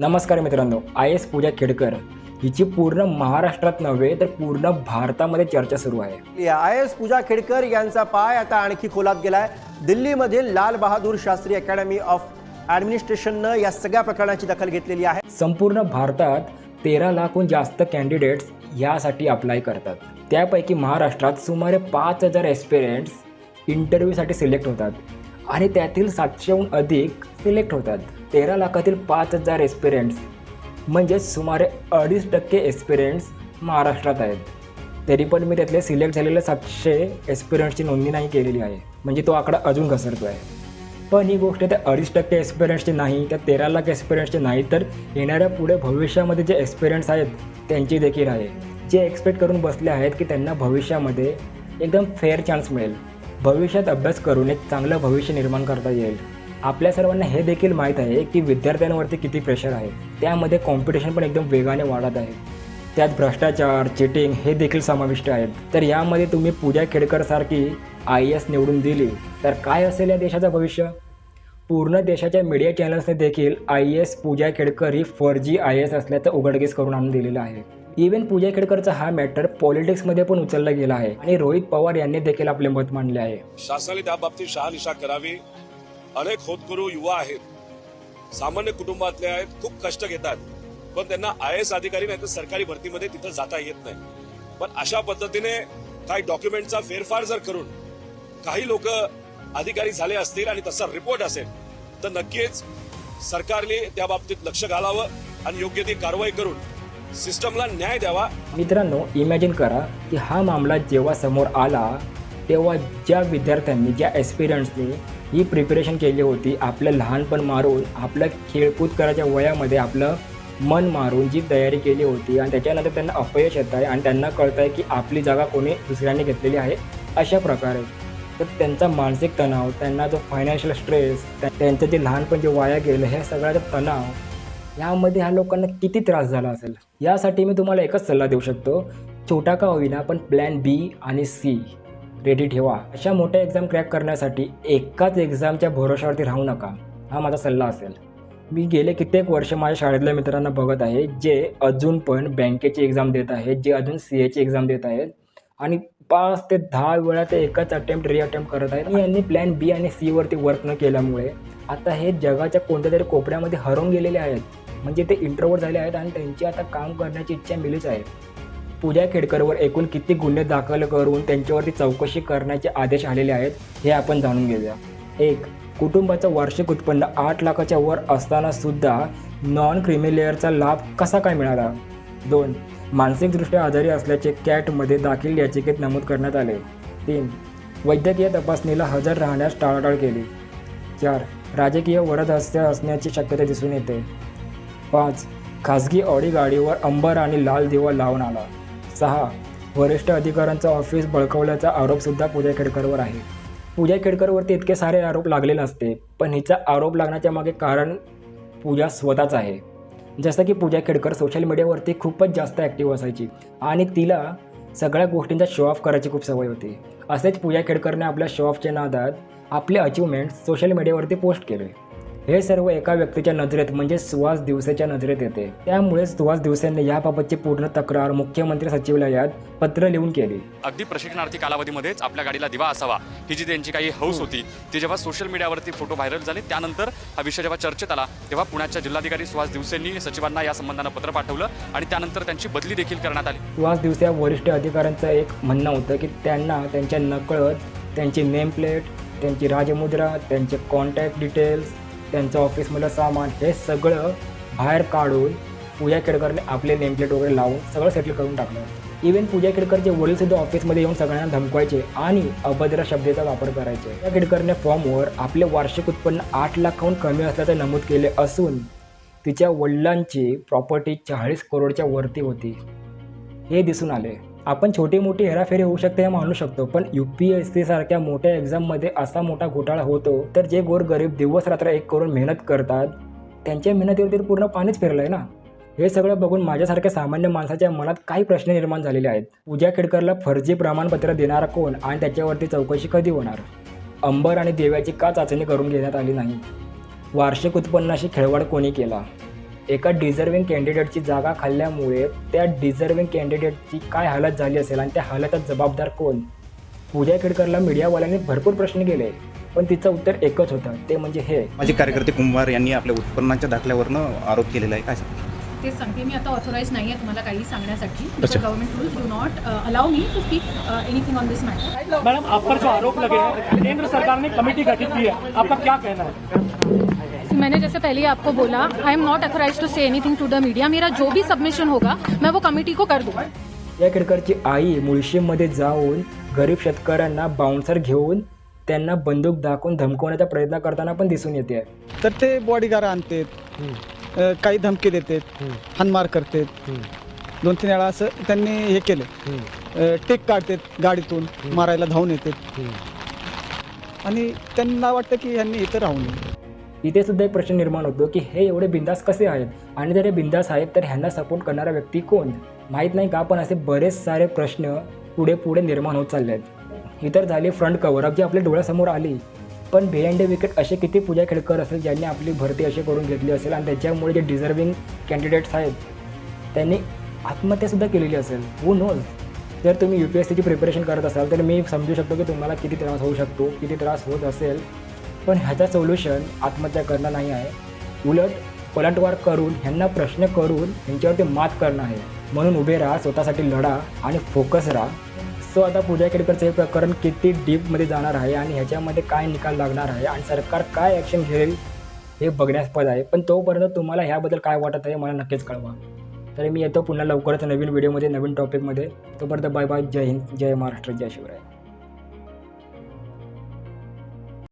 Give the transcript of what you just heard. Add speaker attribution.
Speaker 1: नमस्कार मित्रांनो I S Pooja Khedkar हिची पूर्ण महाराष्ट्रात नव्हे तर पूर्ण भारतामध्ये चर्चा सुरू आहे.
Speaker 2: आय एस पूजा खेडकर यांचा पाय आता आणखी खोलात गेलाय. दिल्लीमधील लाल बहादूर शास्त्री अकॅडमी ऑफ ॲडमिनिस्ट्रेशननं या सगळ्या प्रकरणाची दखल घेतलेली आहे.
Speaker 1: संपूर्ण भारतात तेरा लाखहून जास्त कॅन्डिडेट्स यासाठी अप्लाय करतात. त्यापैकी महाराष्ट्रात सुमारे पाच हजार एस्पिरंट्स इंटरव्ह्यूसाठी सिलेक्ट होतात. आणि त्यातील सातशेहून अधिक सिलेक्ट होतात. तेरा लाखातील पाच हजार एक्सपिरियन्स म्हणजे सुमारे अडीच टक्के एक्सपिरियन्स महाराष्ट्रात आहेत. तरी पण मी त्यातले सिलेक्ट झालेले सातशे एक्सपिरियन्सची नोंदणी नाही केलेली आहे. म्हणजे तो आकडा अजून घसरतो आहे पण ही गोष्ट त्या अडीच टक्के एक्सपिरियन्सची नाही त्या तेरा लाख एक्सपिरियन्सची नाही तर येणाऱ्या पुढे भविष्यामध्ये जे एक्सपिरियन्स आहेत त्यांची देखील आहे. जे एक्सपेक्ट करून बसले आहेत की त्यांना भविष्यामध्ये एकदम फेअर चान्स मिळेल. भविष्यात अभ्यास करून एक चांगलं भविष्य निर्माण करता येईल. आपल्या सर्वांना हे देखील माहीत आहे की विद्यार्थ्यांवरती किती प्रेशर आहे. त्यामध्ये कॉम्पिटिशन पण एकदम वेगाने वाढत आहे. त्यात भ्रष्टाचार चिटिंग हे देखील समाविष्ट आहेत. तर यामध्ये तुम्ही पूजा खेडकर सारखी आय एस निवडून दिली तर काय असेल या देशाचं भविष्य? पूर्ण देशाच्या मीडिया चॅनल्सने देखील आय एस पूजा खेडकर ही फर्जी आय एस असल्याचं उघडकीस करून आणून दिलेलं आहे. इव्हन पूजा खेडकरचा हा मॅटर पॉलिटिक्समध्ये पण उचलला गेला आहे. आणि रोहित पवार यांनी देखील आपले मत मांडले आहे.
Speaker 3: शासनाने त्या बाबतीत शहानिशा करावी. अनेक होतकरू युवा आहेत. सामान्य कुटुंबातले आहेत खूप कष्ट घेतात. पण त्यांना आय एस अधिकारी नाही तर सरकारी भरतीमध्ये तिथं जाता येत नाही. पण अशा पद्धतीने काही डॉक्युमेंटचा फेरफार जर करून काही लोक अधिकारी झाले असतील आणि तसा रिपोर्ट असेल तर नक्कीच सरकारने त्या बाबतीत लक्ष घालावं आणि योग्य ती कारवाई करून सिस्टमला न्याय द्यावा.
Speaker 1: मित्रांनो इमॅजिन करा की हा मामला जेव्हा समोर आला तेव्हा ज्या विद्यार्थ्यांनी ज्या एक्सपिरियन्सनी ही प्रिपरेशन केली होती आपलं लहानपण मारून आपलं खेळकूद करायच्या वयामध्ये आपलं मन मारून जी तयारी केली होती आणि त्याच्यानंतर त्यांना अपयश येत आहे आणि त्यांना कळत आहे की आपली जागा कोणी दुसऱ्यांनी घेतलेली आहे अशा प्रकारे. तर त्यांचा मानसिक तणाव त्यांना जो फायनान्शियल स्ट्रेस त्यांचं जे लहानपण जे वाया गेलं हे सगळ्याचा तणाव यामध्ये ह्या लोकांना किती त्रास झाला असेल? यासाठी मी तुम्हाला एकच सल्ला देऊ शकतो. छोटा का होईना पण प्लॅन बी आणि सी रेडी ठेवा. अशा मोठ्या एक्झाम क्रॅक करण्यासाठी एकाच एक्झामच्या भरोशावरती राहू नका. हा माझा सल्ला असेल. मी गेले कित्येक वर्ष माझ्या शाळेतल्या मित्रांना बघत आहे जे अजून पण बँकेची एक्झाम देत आहेत जे अजून सी एची एक्झाम देत आहेत. आणि पाच ते दहा वेळा ते एकच अटेम्प्ट रिअटेम्प्ट करत आहेत. आणि यांनी प्लॅन बी आणि सीवरती वर्क न केल्यामुळे आता हे जगाच्या कोणत्या तरी कोपऱ्यामध्ये हरवून गेलेले आहेत. म्हणजे ते इंट्रोवर्ट झाले आहेत आणि त्यांची आता काम करण्याची इच्छा मिलीच आहे. पूजा खेडकरवर एकूण किती गुन्हे दाखल करून त्यांच्यावरती चौकशी करण्याचे आदेश आलेले आहेत हे आपण जाणून घेऊया. एक कुटुंबाचं वार्षिक उत्पन्न आठ लाखाच्या वर असताना सुद्धा नॉन क्रिमिलेअरचा लाभ कसा काय मिळाला? दोन मानसिकदृष्ट्या आजारी असल्याचे कॅटमध्ये दाखील याचिकेत नमूद करण्यात आले. तीन वैद्यकीय तपासणीला हजर राहण्यास टाळाटाळ केली. चार राजकीय वरदहस्य असण्याची शक्यता दिसून येते. पाच. खाजगी ऑडी गाडीवर अंबर आणि लाल दिवा लावून आला. सहा. वरिष्ठ अधिकाऱ्यांचं ऑफिस बळकवल्याचा आरोपसुद्धा पूजा खेडकरवर आहे. पूजा खेडकरवरती इतके सारे आरोप लागले नसते पण हिचा आरोप लागण्याच्या मागे कारण पूजा स्वतःच आहे. जसं की पूजा खेडकर सोशल मीडियावरती खूपच जास्त ॲक्टिव्ह असायची आणि तिला सगळ्या गोष्टींचा शो ऑफ करायची खूप सवय होती. असेच पूजा खेडकरने आपल्या शो ऑफच्या नादात आपले अचिव्हमेंट्स सोशल मीडियावरती पोस्ट केले. हे सर्व एका व्यक्तीच्या नजरेत म्हणजे सुहास दिवसेच्या नजरेत येते. त्यामुळे सुहास दिवसेंनी याबाबतची पूर्ण तक्रार मुख्यमंत्री सचिवालयात पत्र लिहून केली.
Speaker 4: अगदी प्रशिक्षणार्थी कालावधीमध्येच आपल्या गाडीला दिवा असावा. ही जी त्यांची काही हौस होती ती जेव्हा सोशल मीडियावरती फोटो व्हायरल झाले त्यानंतर हा विषय जेव्हा चर्चेत आला तेव्हा पुण्याच्या जिल्हाधिकारी सुहास दिवसेंनी सचिवांना या संबंधानं पत्र पाठवलं आणि त्यानंतर त्यांची बदली देखील करण्यात आली.
Speaker 1: सुहास दिवसे या वरिष्ठ अधिकाऱ्यांचं एक म्हणणं होतं की त्यांना त्यांच्या नकळत त्यांची नेम प्लेट त्यांची राजमुद्रा त्यांचे कॉन्टॅक्ट डिटेल्स त्यांचं ऑफिसमधलं सामान हे सगळं बाहेर काढून पूजा केडकरने आपले नेमप्लेट वगैरे लावून सगळं सेटल करून टाकलं. इवन पूजा केडकरचे वडीलसुद्धा ऑफिसमध्ये येऊन सगळ्यांना धमकवायचे आणि अभद्र शब्दाचा वापर करायचे. या केडकरने फॉर्मवर आपले वार्षिक उत्पन्न आठ लाखाहून कमी असल्याचे नमूद केले असून तिच्या वडिलांची प्रॉपर्टी चाळीस करोडच्या वरती होती. हे दिसून आले. आपण छोटी मोठी हेराफेरी होऊ शकते हे मानू शकतो पण यू पी एस सी सारख्या मोठ्या एक्झाममध्ये असा मोठा घोटाळा होतो तर जे गोरगरीब दिवस रात्र एक करून मेहनत करतात त्यांच्या मेहनतीवरती पूर्ण पाणीच फिरलं आहे ना? हे सगळं बघून माझ्यासारख्या सामान्य माणसाच्या मनात काही प्रश्न निर्माण झालेले आहेत. पूजा खेडकरला फर्जी प्रमाणपत्र देणारा कोण आणि त्याच्यावरती चौकशी कधी होणार? अंबर आणि देव्याची का चाचणी करून घेण्यात आली नाही? वार्षिक उत्पन्नाशी खेळवाड कोणी केला? एका डिझर्विंग कॅन्डिडेटची जागा खाल्ल्यामुळे त्या डिझर्विंग कॅन्डिडेटची काय हालत झाली असेल आणि त्या हालतात जबाबदार कोण? पूजा केडकरला मीडियावाल्यांनी भरपूर प्रश्न केले पण तिचं उत्तर एकच होतं ते म्हणजे हे.
Speaker 5: माझे कार्यकर्ते कुंभार यांनी आपल्या उत्पन्नाच्या दाखल्यावरनं आरोप केलेला आहे. काय सांगता?
Speaker 6: तेच सांगते मी आता ऑथोराईज नाही आहे तुम्हाला काही सांगण्यासाठी. Government rules do not allow me to speak anything on this matter
Speaker 7: madam आप पर जो आरोप लगे हैं केंद्र सरकार ने कमेटी गठित की है आपका क्या कहना है?
Speaker 6: मैंने जैसे पहले ही आपको बोला I am not authorize to say anything to the media मेरा जो भी सबमिशन होगा मैं वो कमेटी को कर दूँ
Speaker 1: या केडकरची आई मुळशीमध्ये जाऊन गरीब शेतकऱ्यांना बाउन्सर घेऊन त्यांना बंदूक दाखवून धमकवण्याचा प्रयत्न करताना पण दिसून येते.
Speaker 8: तर ते बॉडीगार्ड आणतात अ, काही धमकी देतात हानमार करतात. दोन तीन वेळा असं त्यांनी हे केलं. टेक काढतात गाडीतून मारायला धावून येतात. आणि त्यांना वाटतं की ह्यांनी इथं राहू नये
Speaker 1: इथे सुद्धा एक प्रश्न निर्माण होतो की हे एवढे बिंदास कसे आहेत? आणि जर हे बिंदास आहेत तर ह्यांना सपोर्ट करणारा व्यक्ती कोण? माहीत नाही का? पण असे बरेच सारे प्रश्न पुढे पुढे निर्माण होत चालले आहेत. ही तर झाली फ्रंट कव्हरअप जी आपल्या डोळ्यासमोर आली. पण बिहाइंड द विकेट असे किती पूजा खेळकर असेल ज्यांनी आपली भरती अशी करून घेतली असेल आणि त्याच्यामुळे जे डिझर्विंग कॅन्डिडेट्स आहेत त्यांनी आत्महत्यासुद्धा केलेली असेल. वो नोज जर तुम्ही यू पी एस सीची प्रिपरेशन करत असाल तर मी समजू शकतो की तुम्हाला किती त्रास होऊ शकतो किती त्रास होत असेल. पण ह्याचा सोल्युशन आत्महत्या करणं नाही आहे. उलट पलटवार करून ह्यांना प्रश्न करून ह्यांच्यावरती मात करणं आहे. म्हणून उभे राहा स्वतःसाठी लढा आणि फोकस राहा. सो आता पूजा केडकरचं हे प्रकरण किती डीपमध्ये जाणार आहे आणि ह्याच्यामध्ये काय निकाल लागणार आहे आणि सरकार काय ॲक्शन घेईल हे बघण्यास्पद आहे. पण तोपर्यंत तुम्हाला ह्याबद्दल काय वाटत आहे मला नक्कीच कळवा. तरी मी येतो पुन्हा लवकरच नवीन व्हिडिओमध्ये नवीन टॉपिकमध्ये तोपर्यंत बाय बाय जय हिंद जय महाराष्ट्र जय शिवराय.